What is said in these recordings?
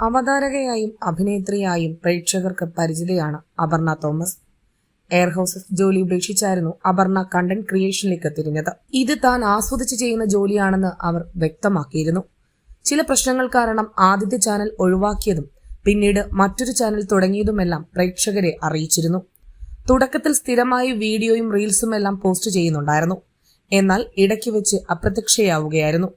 അവതാരകയായും അഭിനേത്രിയായും പ്രേക്ഷകർക്ക് പരിചിതയാണ് അപർണ തോമസ്. എയർ ഹൗസസ് ജോലി ഉപേക്ഷിച്ചായിരുന്നു അപർണ കണ്ടന്റ് ക്രിയേഷനിലേക്ക് തിരിഞ്ഞത്. ഇത് താൻ ആസ്വദിച്ച് ചെയ്യുന്ന ജോലിയാണെന്ന് അവർ വ്യക്തമാക്കിയിരുന്നു. ചില പ്രശ്നങ്ങൾ കാരണം ആദ്യത്തെ ചാനൽ ഒഴിവാക്കിയതും പിന്നീട് മറ്റൊരു ചാനൽ തുടങ്ങിയതുമെല്ലാം പ്രേക്ഷകരെ അറിയിച്ചിരുന്നു. തുടക്കത്തിൽ സ്ഥിരമായി വീഡിയോയും റീൽസുമെല്ലാം പോസ്റ്റ് ചെയ്യുന്നുണ്ടായിരുന്നു. എന്നാൽ ഇടയ്ക്ക് വെച്ച് അപ്രത്യക്ഷയാവുകയായിരുന്നു.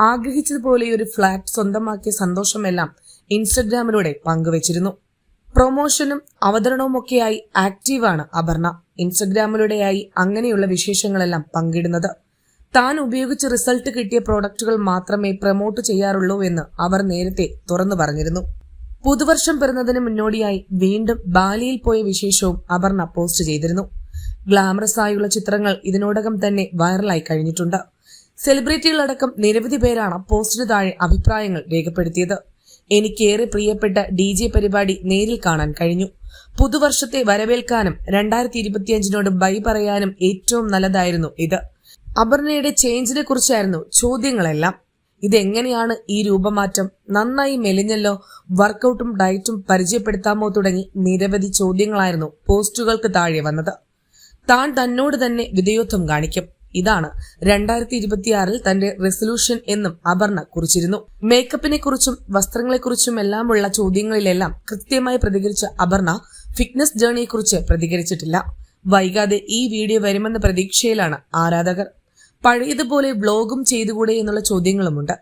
ആഗ്രഹിച്ചതുപോലെ ഒരു ഫ്ലാറ്റ് സ്വന്തമാക്കിയ സന്തോഷമെല്ലാം ഇൻസ്റ്റഗ്രാമിലൂടെ പങ്കുവച്ചിരുന്നു. പ്രൊമോഷനും അവതരണവും അവതരണവുമൊക്കെയായി ആക്റ്റീവാണ് അപർണ. ഇൻസ്റ്റഗ്രാമിലൂടെയായി അങ്ങനെയുള്ള വിശേഷങ്ങളെല്ലാം പങ്കിടുന്നത്. താൻ ഉപയോഗിച്ച് റിസൾട്ട് കിട്ടിയ പ്രോഡക്റ്റുകൾ മാത്രമേ പ്രൊമോട്ട് ചെയ്യാറുള്ളൂ എന്ന് അവർ നേരത്തെ തുറന്നു പറഞ്ഞിരുന്നു. പുതുവർഷം പിറന്നതിന് മുന്നോടിയായി വീണ്ടും ബാലിയിൽ പോയ വിശേഷവും അപർണ പോസ്റ്റ് ചെയ്തിരുന്നു. ഗ്ലാമറസ് ആയുള്ള ചിത്രങ്ങൾ ഇതിനോടകം തന്നെ വൈറലായി കഴിഞ്ഞിട്ടുണ്ട്. സെലിബ്രിറ്റികളടക്കം നിരവധി പേരാണ് പോസ്റ്റിന് താഴെ അഭിപ്രായങ്ങൾ രേഖപ്പെടുത്തിയത്. എനിക്കേറെ പ്രിയപ്പെട്ട ഡി ജെ പരിപാടി നേരിൽ കാണാൻ കഴിഞ്ഞു. പുതുവർഷത്തെ വരവേൽക്കാനും രണ്ടായിരത്തി ഇരുപത്തിയഞ്ചിനോട് ബൈ പറയാനും ഏറ്റവും നല്ലതായിരുന്നു ഇത്. അപർണയുടെ ചേഞ്ചിനെ കുറിച്ചായിരുന്നു ചോദ്യങ്ങളെല്ലാം. ഇതെങ്ങനെയാണ് ഈ രൂപമാറ്റം? നന്നായി മെലിഞ്ഞല്ലോ വർക്കൗട്ടും ഡയറ്റും പരിചയപ്പെടുത്താമോ തുടങ്ങി നിരവധി ചോദ്യങ്ങളായിരുന്നു പോസ്റ്റുകൾക്ക് താഴെ വന്നത്. താൻ തന്നോട് തന്നെ വിധേയത്വം കാണിക്കും. ഇതാണ്. രണ്ടായിരത്തി ഇരുപത്തിയാറിൽ തന്റെ റെസൊല്യൂഷൻ എന്നും അപർണ കുറിച്ചിരുന്നു. മേക്കപ്പിനെ കുറിച്ചും വസ്ത്രങ്ങളെക്കുറിച്ചും എല്ലാമുള്ള ചോദ്യങ്ങളിലെല്ലാം കൃത്യമായി പ്രതികരിച്ച അപർണ ഫിറ്റ്നസ് ജേണിയെക്കുറിച്ച് പ്രതികരിച്ചിട്ടില്ല. വൈകാതെ ഈ വീഡിയോ വരുമെന്ന പ്രതീക്ഷയിലാണ് ആരാധകർ. പഴയതുപോലെ വ്ളോഗും ചെയ്തുകൂടെ എന്നുള്ള ചോദ്യങ്ങളുമുണ്ട്.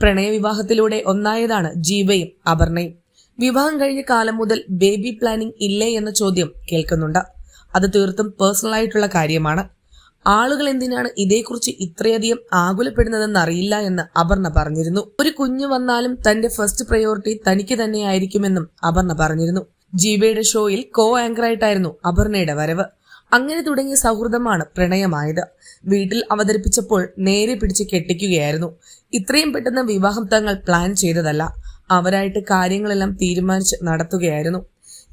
പ്രണയവിവാഹത്തിലൂടെ ഒന്നായതാണ് ജീവയും അപർണയും. വിവാഹം കഴിഞ്ഞ കാലം മുതൽ ബേബി പ്ലാനിംഗ് ഇല്ലേ എന്ന ചോദ്യം കേൾക്കുന്നുണ്ട്. അത് തീർത്തും പേഴ്സണൽ ആയിട്ടുള്ള കാര്യമാണ്. ആളുകൾ എന്തിനാണ് ഇതേക്കുറിച്ച് ഇത്രയധികം ആകുലപ്പെടുന്നതെന്ന് അറിയില്ല എന്ന് അപർണ പറഞ്ഞിരുന്നു. ഒരു കുഞ്ഞു വന്നാലും തന്റെ ഫസ്റ്റ് പ്രയോറിറ്റി തനിക്ക് തന്നെയായിരിക്കുമെന്നും അപർണ പറഞ്ഞിരുന്നു. ജീവയുടെ ഷോയിൽ കോ ആങ്കറായിട്ടായിരുന്നു അപർണയുടെ വരവ്. അങ്ങനെ തുടങ്ങിയ സൗഹൃദമാണ് പ്രണയമായത്. വീട്ടിൽ അവതരിപ്പിച്ചപ്പോൾ നേരെ പിടിച്ച് കെട്ടിക്കുകയായിരുന്നു. ഇത്രയും പെട്ടെന്ന് വിവാഹം തങ്ങൾ പ്ലാൻ ചെയ്തതല്ല. അവരായിട്ട് കാര്യങ്ങളെല്ലാം തീരുമാനിച്ച് നടത്തുകയായിരുന്നു.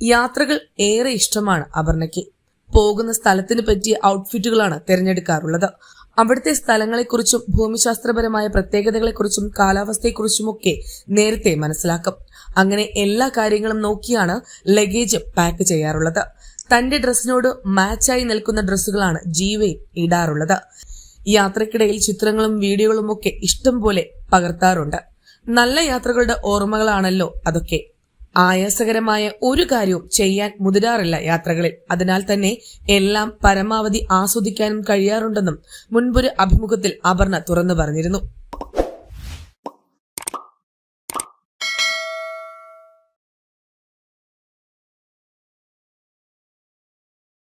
യാത്രകൾ ഏറെ ഇഷ്ടമാണ് അപർണയ്ക്ക്. പോകുന്ന സ്ഥലത്തിന് പറ്റിയ ഔട്ട്ഫിറ്റുകളാണ് തിരഞ്ഞെടുക്കാറുള്ളത്. അവിടുത്തെ സ്ഥലങ്ങളെക്കുറിച്ചും ഭൂമിശാസ്ത്രപരമായ പ്രത്യേകതകളെക്കുറിച്ചും കാലാവസ്ഥയെക്കുറിച്ചുമൊക്കെ നേരത്തെ മനസ്സിലാക്കും. അങ്ങനെ എല്ലാ കാര്യങ്ങളും നോക്കിയാണ് ലഗേജ് പാക്ക് ചെയ്യാറുള്ളത്. തന്റെ ഡ്രസ്സിനോട് മാച്ചായി നിൽക്കുന്ന ഡ്രസ്സുകളാണ് ജീവയും ഇടാറുള്ളത്. യാത്രക്കിടയിൽ ചിത്രങ്ങളും വീഡിയോകളും ഒക്കെ ഇഷ്ടം പോലെ പകർത്താറുണ്ട്. നല്ല യാത്രകളുടെ ഓർമ്മകളാണല്ലോ അതൊക്കെ. ആയാസകരമായ ഒരു കാര്യവും ചെയ്യാൻ മുതിരാറില്ല യാത്രകളിൽ. അതിനാൽ തന്നെ എല്ലാം പരമാവധി ആസ്വദിക്കാനും കഴിയാറുണ്ടെന്നും മുൻപൊരു അഭിമുഖത്തിൽ അപർണ തുറന്നു പറഞ്ഞിരുന്നു.